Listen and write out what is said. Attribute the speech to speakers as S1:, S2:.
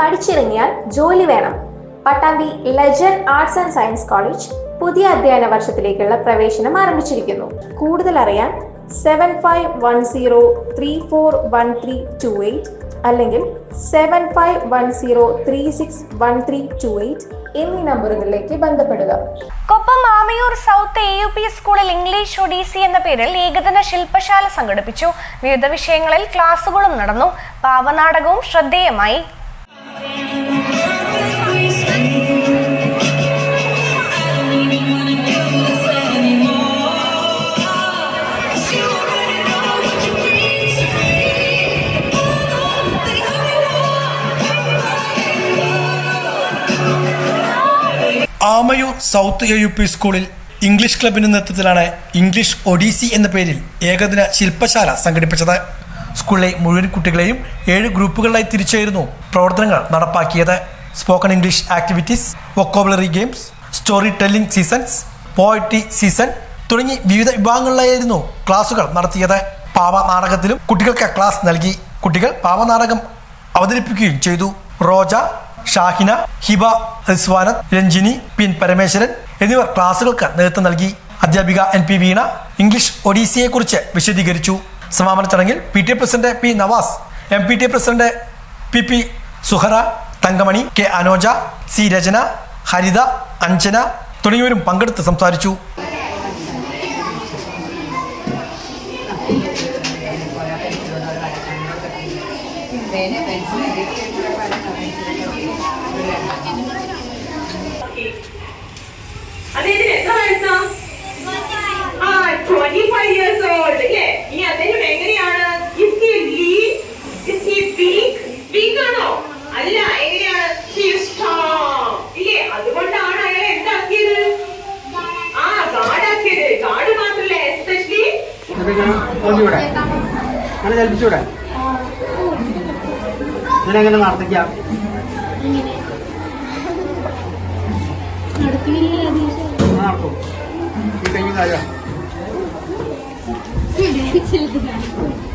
S1: പഠിച്ചിറങ്ങിയാൽ ജോലി വേണം. Pattambi legend arts and science college പുതിയ അധ്യയന വർഷത്തിലേക്കുള്ള പ്രവേശനം ആരംഭിച്ചിരിക്കുന്നു. കൂടുതൽ അറിയാൻ seven five one zero three four one three two eight അല്ലെങ്കിൽ seven five one zero three six one three two eight എന്നീ നമ്പറുകളിലേക്ക് ബന്ധപ്പെടുക.
S2: Koppam Mamayur south A U P സ്കൂളിൽ ഇംഗ്ലീഷ് ഒഡീസി എന്ന പേരിൽ ഏകദിന ശില്പശാല സംഘടിപ്പിച്ചു. വിവിധ വിഷയങ്ങളിൽ ക്ലാസുകളും നടന്നു. പാവനാടകവും ശ്രദ്ധേയമായി.
S3: Amayur south A U P സ്കൂളിൽ ഇംഗ്ലീഷ് ക്ലബിന്റെ നേതൃത്വത്തിലാണ് ഇംഗ്ലീഷ് ഒഡീസി എന്ന പേരിൽ ഏകദിന ശില്പശാല സംഘടിപ്പിച്ചത്. സ്കൂളിലെ മുഴുവൻ കുട്ടികളെയും ഏഴ് ഗ്രൂപ്പുകളിലായി തിരിച്ചായിരുന്നു പ്രവർത്തനങ്ങൾ നടപ്പാക്കിയത്. Spoken English activities vocabulary games story telling seasons poetry season തുടങ്ങി വിവിധ വിഭാഗങ്ങളിലായിരുന്നു ക്ലാസുകൾ നടത്തിയത്. പാവ നാടകത്തിലും കുട്ടികൾക്ക് ക്ലാസ് നൽകി. കുട്ടികൾ പാവനാടകം അവതരിപ്പിക്കുകയും ചെയ്തു. റോജ ഷാഹിന ഹിബ റിസ്വാനത്ത് രഞ്ജിനി പിൻ പരമേശ്വരൻ എന്നിവർ ക്ലാസുകൾക്ക് നേതൃത്വം നൽകി. അധ്യാപിക എൻ പി വീണ ഇംഗ്ലീഷ് ഒഡീസിയെ കുറിച്ച് വിശദീകരിച്ചു. സമാപന ചടങ്ങിൽ P T president P Navas M P T president P P Suhara Thankamani K Anoja C Rachana Haritha Anjana തുടങ്ങിയവരും പങ്കെടുത്ത് സംസാരിച്ചു.
S4: ഫൈവ് അല്ലേ ഇനി അദ്ദേഹം എങ്ങനെയാണ്? ആണോ? അല്ല എങ്ങനെയാണ്. ഇല്ലേ? അതുകൊണ്ടാണ് അയാൾ എന്താക്കിയത്? ആ ഗാർഡാക്കിയത് കാട് മാത്രല്ല എസ്പെഷ്യലി
S5: ചലിപ്പിച്ചൂടെ നടത്തിക്കാം നടക്കും. ഈ കൈ 谢谢大家。